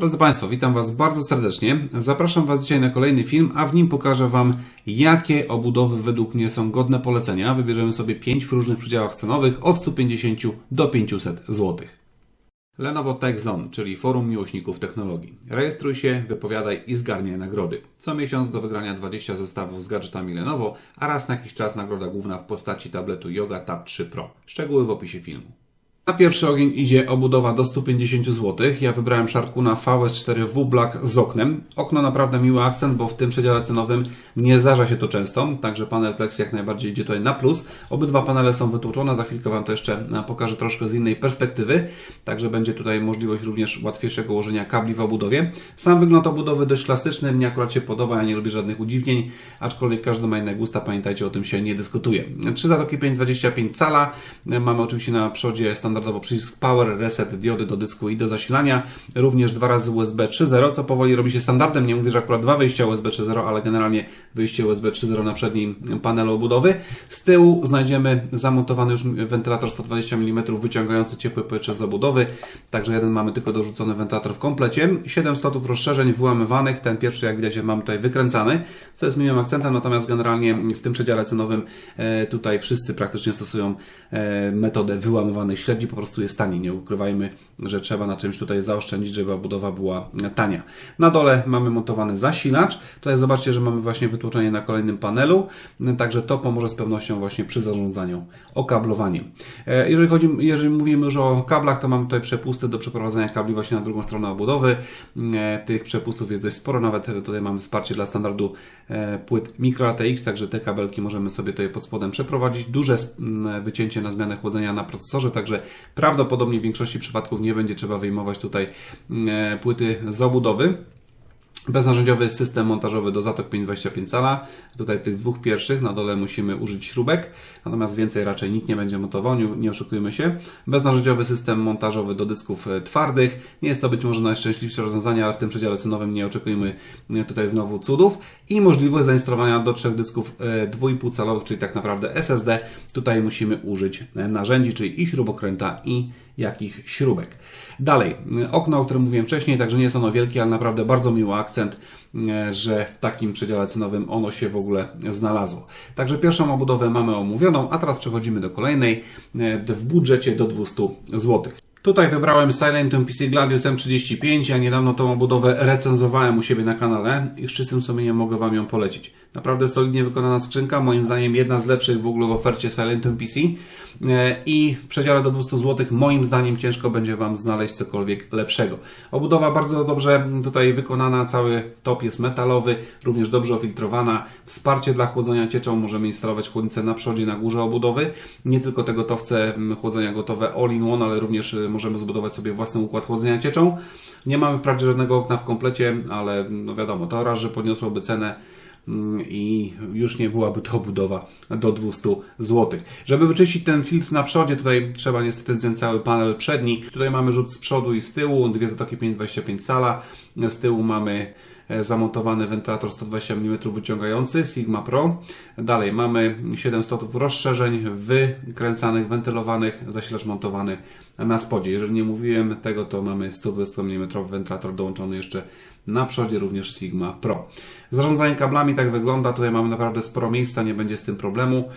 Drodzy Państwo, witam Was bardzo serdecznie. Zapraszam Was dzisiaj na kolejny film, a w nim pokażę Wam, jakie obudowy według mnie są godne polecenia. Wybierzemy sobie 5 w różnych przedziałach cenowych od 150 do 500 zł. Lenovo Tech Zone, czyli forum miłośników technologii. Rejestruj się, wypowiadaj i zgarniaj nagrody. Co miesiąc do wygrania 20 zestawów z gadżetami Lenovo, a raz na jakiś czas nagroda główna w postaci tabletu Yoga Tab 3 Pro. Szczegóły w opisie filmu. Na pierwszy ogień idzie obudowa do 150 zł. Ja wybrałem Sharkuna VS4W Black z oknem. Okno naprawdę miły akcent, bo w tym przedziale cenowym nie zdarza się to często, także panel Plex jak najbardziej idzie tutaj na plus. Obydwa panele są wytłoczone, za chwilkę Wam to jeszcze e, pokażę troszkę z innej perspektywy, także będzie tutaj możliwość również łatwiejszego ułożenia kabli w obudowie. Sam wygląd obudowy dość klasyczny, mnie akurat się podoba, ja nie lubię żadnych udziwnień, aczkolwiek każdy ma inne gusta, pamiętajcie, o tym się nie dyskutuje. Trzy zatoki 5,25 cala, E, mamy oczywiście na przodzie standardowo przycisk Power, Reset, diody do dysku i do zasilania, również dwa razy USB 3.0, co powoli robi się standardem, nie mówię, że akurat dwa wyjścia USB 3.0, ale generalnie wyjście USB 3.0 na przednim panelu obudowy. Z tyłu znajdziemy zamontowany już wentylator 120 mm wyciągający ciepłe powietrze z obudowy, także jeden mamy tylko dorzucony wentylator w komplecie. 7 slotów rozszerzeń wyłamywanych, ten pierwszy jak widać mamy tutaj wykręcany, co jest miłym akcentem, natomiast generalnie w tym przedziale cenowym e, tutaj wszyscy praktycznie stosują e, metodę wyłamywanej po prostu jest taniej, nie ukrywajmy, że trzeba na czymś tutaj zaoszczędzić, żeby budowa była tania. Na dole mamy montowany zasilacz, tutaj zobaczcie, że mamy właśnie wytłoczenie na kolejnym panelu, także to pomoże z pewnością właśnie przy zarządzaniu okablowaniem. E, jeżeli chodzi, jeżeli mówimy już o kablach, to mamy tutaj przepusty do przeprowadzania kabli właśnie na drugą stronę obudowy. E, tych przepustów jest dość sporo, nawet tutaj mamy wsparcie dla standardu e, płyt Micro ATX, także te kabelki możemy sobie tutaj pod spodem przeprowadzić. Duże wycięcie na zmianę chłodzenia na procesorze, także prawdopodobnie w większości przypadków nie będzie trzeba wyjmować tutaj płyty z obudowy. Beznarzędziowy system montażowy do zatok 525 cala. Tutaj tych dwóch pierwszych na dole musimy użyć śrubek, natomiast więcej raczej nikt nie będzie montował, nie, nie oszukujmy się. Beznarzędziowy system montażowy do dysków e, twardych. Nie jest to być może najszczęśliwsze rozwiązanie, ale w tym przedziale cenowym nie oczekujemy e, tutaj znowu cudów. I możliwość zainstalowania do trzech dysków 2,5 calowych, czyli tak naprawdę SSD. Tutaj musimy użyć e, narzędzi, czyli i śrubokręta i jakich śrubek. Dalej, okno, o którym mówiłem wcześniej, także nie jest ono wielkie, ale naprawdę bardzo miły akcent, e, że w takim przedziale cenowym ono się w ogóle znalazło. Także pierwszą obudowę mamy omówioną, a teraz przechodzimy do kolejnej e, w budżecie do 200 zł. Tutaj wybrałem Silentum PC Gladius M35. Ja niedawno tą obudowę recenzowałem u siebie na kanale i z czystym sumieniem mogę Wam ją polecić. Naprawdę solidnie wykonana skrzynka, moim zdaniem jedna z lepszych w ogóle w ofercie Silentum PC e, i w przedziale do 200 zł moim zdaniem ciężko będzie Wam znaleźć cokolwiek lepszego. Obudowa bardzo dobrze tutaj wykonana, cały top jest metalowy, również dobrze ofiltrowana. Wsparcie dla chłodzenia cieczą, możemy instalować chłodnicę na przodzie, na górze obudowy. Nie tylko te gotowce chłodzenia gotowe all-in-one, ale również e, możemy zbudować sobie własny układ chłodzenia cieczą. Nie mamy wprawdzie żadnego okna w komplecie, ale no wiadomo, to raz, że podniosłoby cenę mm, i już nie byłaby to budowa do 200 zł. Żeby wyczyścić ten filtr na przodzie, tutaj trzeba niestety zdjąć cały panel przedni. Tutaj mamy rzut z przodu i z tyłu, dwie zatoki 5,25 cala. Z tyłu mamy E, zamontowany wentylator 120 mm wyciągający Sigma Pro. Dalej mamy 7 slotów rozszerzeń wykręcanych, wentylowanych, zasilacz montowany na spodzie. Jeżeli nie mówiłem tego, to mamy 120 mm wentylator dołączony jeszcze na przodzie również Sigma Pro. Zarządzanie kablami tak wygląda. Tutaj mamy naprawdę sporo miejsca, nie będzie z tym problemu.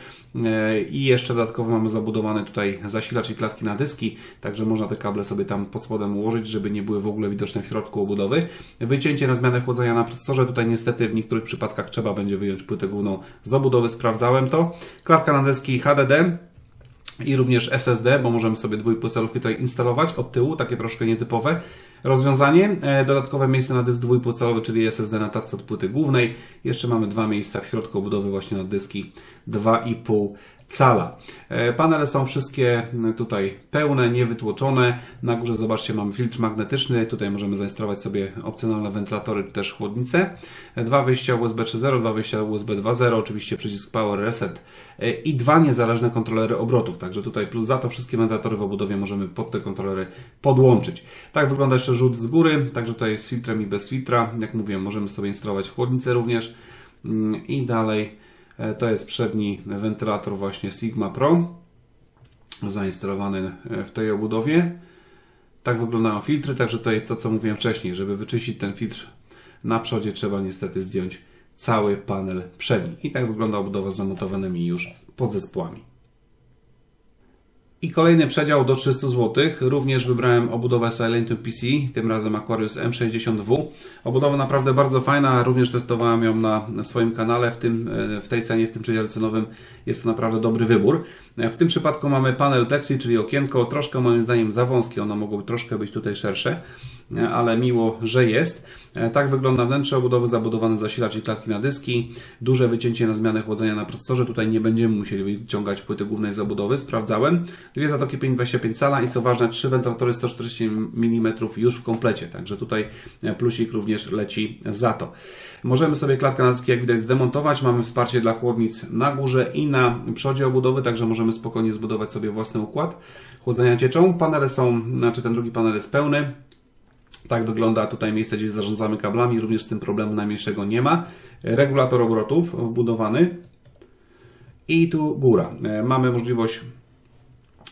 E, I jeszcze dodatkowo mamy zabudowany tutaj zasilacz i klatki na dyski, także można te kable sobie tam pod spodem ułożyć, żeby nie były w ogóle widoczne w środku obudowy. Wycięcie na zmianę chłodzenia na procesorze. Tutaj niestety w niektórych przypadkach trzeba będzie wyjąć płytę główną z obudowy. Sprawdzałem to. Klatka na dyski HDD i również SSD, bo możemy sobie dwójpłycelówki tutaj instalować od tyłu, takie troszkę nietypowe rozwiązanie. E, dodatkowe miejsce na dysk dwójpłycelowy, czyli SSD na tacce od płyty głównej. Jeszcze mamy dwa miejsca w środku obudowy właśnie na dyski 2,5 cala. E, panele są wszystkie tutaj pełne, niewytłoczone. Na górze zobaczcie mamy filtr magnetyczny. Tutaj możemy zainstalować sobie opcjonalne wentylatory czy też chłodnice. Dwa wyjścia USB 3.0, dwa wyjścia USB 2.0, oczywiście przycisk Power Reset e, i dwa niezależne kontrolery obrotów. Także tutaj plus za to wszystkie wentylatory w obudowie możemy pod te kontrolery podłączyć. Tak wygląda jeszcze rzut z góry, także tutaj z filtrem i bez filtra. Jak mówiłem, możemy sobie instalować chłodnicę również mm, i dalej E, to jest przedni wentylator właśnie Sigma Pro zainstalowany e, w tej obudowie. Tak wyglądają filtry, także tutaj co, co mówiłem wcześniej, żeby wyczyścić ten filtr na przodzie trzeba niestety zdjąć cały panel przedni. I tak wygląda obudowa z zamontowanymi już podzespołami. I kolejny przedział do 300 zł. Również wybrałem obudowę Silentum PC, tym razem Aquarius M60W. Obudowa naprawdę bardzo fajna, również testowałem ją na, swoim kanale. W, tym, e, w tej cenie, w tym przedziale cenowym jest to naprawdę dobry wybór. E, W tym przypadku mamy panel plexi, czyli okienko, troszkę moim zdaniem za wąskie, ono mogłoby troszkę być tutaj szersze, ale miło, że jest. E, Tak wygląda wnętrze obudowy, zabudowany zasilacz i klatki na dyski, duże wycięcie na zmianę chłodzenia na procesorze, tutaj nie będziemy musieli wyciągać płyty głównej zabudowy, sprawdzałem. Dwie zatoki 5,25 cala i co ważne, trzy wentylatory 140 mm już w komplecie, także tutaj e, plusik również leci za to. Możemy sobie klatkę na dyski, jak widać, zdemontować, mamy wsparcie dla chłodnic na górze i na przodzie obudowy, także możemy spokojnie zbudować sobie własny układ chłodzenia cieczą. Panele są, znaczy ten drugi panel jest pełny, tak wygląda tutaj miejsce, gdzie zarządzamy kablami. Również z tym problemu najmniejszego nie ma. Regulator obrotów wbudowany. I tu góra. E, Mamy możliwość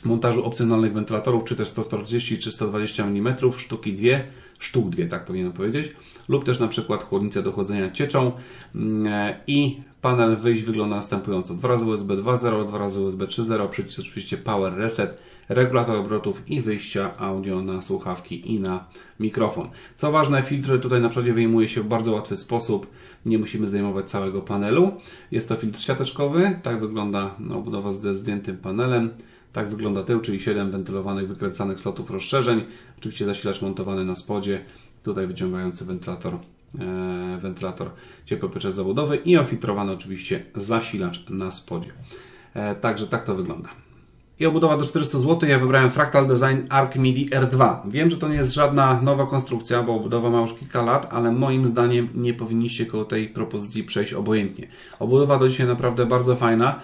montażu opcjonalnych wentylatorów, czy też 140 czy 120 mm, sztuki dwie, sztuk dwie, tak powinienem powiedzieć, lub też na przykład chłodnicę do chłodzenia cieczą Mm, e, i panel wyjść wygląda następująco. Dwa razy USB 2.0, dwa razy USB 3.0, przycisk oczywiście Power Reset, regulator obrotów i wyjścia audio na słuchawki i na mikrofon. Co ważne, filtry tutaj na przodzie wyjmuje się w bardzo łatwy sposób, nie musimy zdejmować całego panelu. Jest to filtr siateczkowy, tak wygląda obudowa z zdjętym panelem. Tak wygląda tył, czyli 7 wentylowanych, wykręcanych slotów rozszerzeń. Oczywiście zasilacz montowany na spodzie. Tutaj wyciągający wentylator, e, wentylator ciepłopiecze zawodowy i ofiltrowany oczywiście zasilacz na spodzie. E, także tak to wygląda. I obudowa do 400 zł. Ja wybrałem Fractal Design Arc MIDI R2. Wiem, że to nie jest żadna nowa konstrukcja, bo obudowa ma już kilka lat, ale moim zdaniem nie powinniście koło tej propozycji przejść obojętnie. Obudowa do dzisiaj naprawdę bardzo fajna,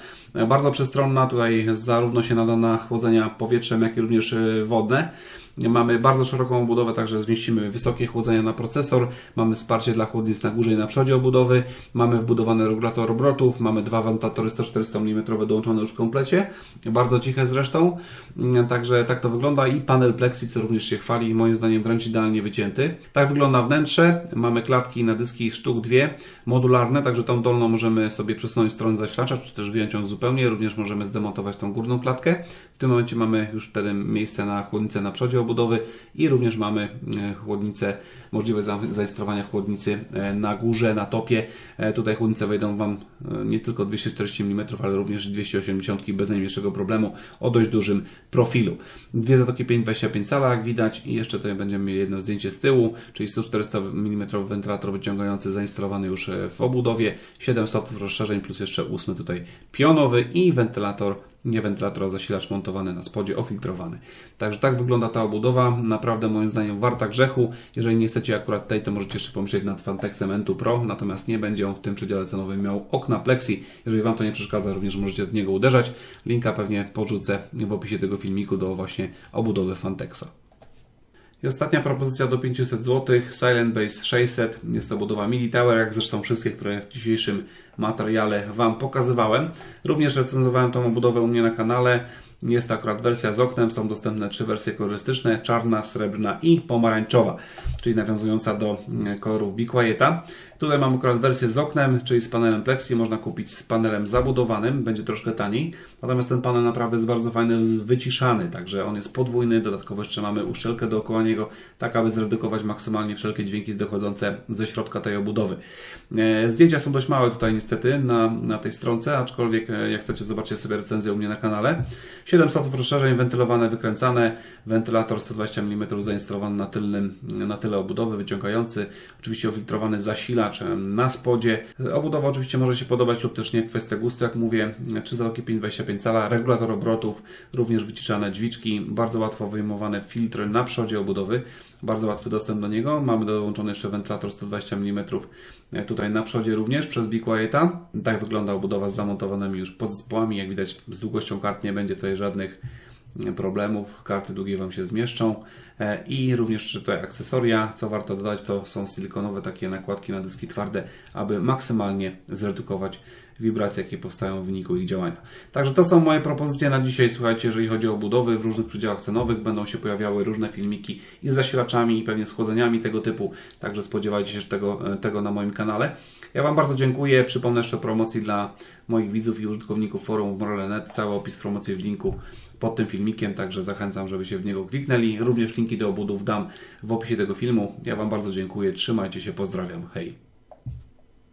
bardzo przestronna. Tutaj zarówno się nada na chłodzenia powietrzem, jak i również e, wodne. Mamy bardzo szeroką obudowę, także zmieścimy wysokie chłodzenia na procesor. Mamy wsparcie dla chłodnic na górze i na przodzie obudowy. Mamy wbudowany regulator obrotów. Mamy dwa wentylatory 140 mm dołączone już w komplecie. Bardzo ciche zresztą. Mm, Także tak to wygląda. I panel plexi, co również się chwali. Moim zdaniem wręcz idealnie wycięty. Tak wygląda wnętrze. Mamy klatki na dyski sztuk dwie, modularne. Także tą dolną możemy sobie przesunąć stronę zasilacza, czy też wyjąć ją zupełnie. Również możemy zdemontować tą górną klatkę. W tym momencie mamy już wtedy miejsce na chłodnicę na przodzie obudowy i również mamy e, chłodnicę, możliwość za- zainstalowania chłodnicy e, na górze, na topie. E, Tutaj chłodnice wejdą Wam nie tylko 240 mm, ale również 280 bez najmniejszego problemu o dość dużym profilu. Dwie zatoki 5,25 cala, jak widać i jeszcze tutaj będziemy mieli jedno zdjęcie z tyłu, czyli 140 mm wentylator wyciągający zainstalowany już w obudowie, 7 slotów rozszerzeń plus jeszcze 8 tutaj pionowy i wentylator nie wentylator, zasilacz montowany na spodzie, ofiltrowany. Także tak wygląda ta obudowa. Naprawdę moim zdaniem warta grzechu. Jeżeli nie chcecie akurat tej, to możecie jeszcze pomyśleć nad Fantexem N2 Pro, natomiast nie będzie on w tym przedziale cenowym miał okna Plexi. Jeżeli Wam to nie przeszkadza, również możecie od niego uderzać. Linka pewnie podrzucę w opisie tego filmiku do właśnie obudowy Fantexa. I ostatnia propozycja do 500 zł, Silent Base 600. Jest to budowa Mini Tower, jak zresztą wszystkie, które w dzisiejszym materiale Wam pokazywałem. Również recenzowałem tą budowę u mnie na kanale. Jest akurat wersja z oknem, są dostępne trzy wersje kolorystyczne, czarna, srebrna i pomarańczowa, czyli nawiązująca do mm, kolorów Be Quieta. Tutaj mam akurat wersję z oknem, czyli z panelem Plexi, można kupić z panelem zabudowanym, będzie troszkę taniej. Natomiast ten panel naprawdę jest bardzo fajny, wyciszany, także on jest podwójny, dodatkowo jeszcze mamy uszczelkę dookoła niego, tak aby zredukować maksymalnie wszelkie dźwięki dochodzące ze środka tej obudowy. E, Zdjęcia są dość małe tutaj niestety na, na tej stronce, aczkolwiek e, jak chcecie zobaczyć sobie recenzję u mnie na kanale. 7 slotów rozszerzeń, wentylowane, wykręcane, wentylator 120 mm zainstalowany na, tylnym, na tyle obudowy, wyciągający, oczywiście ofiltrowany zasilacz na spodzie. Obudowa oczywiście może się podobać lub też nie, kwestia gustu, jak mówię, 3 zatoki 5,25 cala, regulator obrotów, również wyciszane drzwiczki, bardzo łatwo wyjmowane filtry na przodzie obudowy, bardzo łatwy dostęp do niego. Mamy dołączony jeszcze wentylator 120 mm tutaj na przodzie również przez Be Quieta. Tak wygląda obudowa z zamontowanymi już podzespołami. Jak widać z długością kart nie będzie tutaj żadnych problemów. Karty długie Wam się zmieszczą. E, I również tutaj akcesoria, co warto dodać, to są silikonowe takie nakładki na dyski twarde, aby maksymalnie zredukować wibracje, jakie powstają w wyniku ich działania. Także to są moje propozycje na dzisiaj. Słuchajcie, jeżeli chodzi o budowy w różnych przedziałach cenowych, będą się pojawiały różne filmiki i z zasilaczami, i pewnie z chłodzeniami tego typu. Także spodziewajcie się tego, e, tego na moim kanale. Ja Wam bardzo dziękuję. Przypomnę jeszcze o promocji dla moich widzów i użytkowników forum Morale.net. Cały opis promocji w linku pod tym filmikiem, także zachęcam, żeby się w niego kliknęli. Również linki do obudów dam w opisie tego filmu. Ja Wam bardzo dziękuję. Trzymajcie się, pozdrawiam. Hej!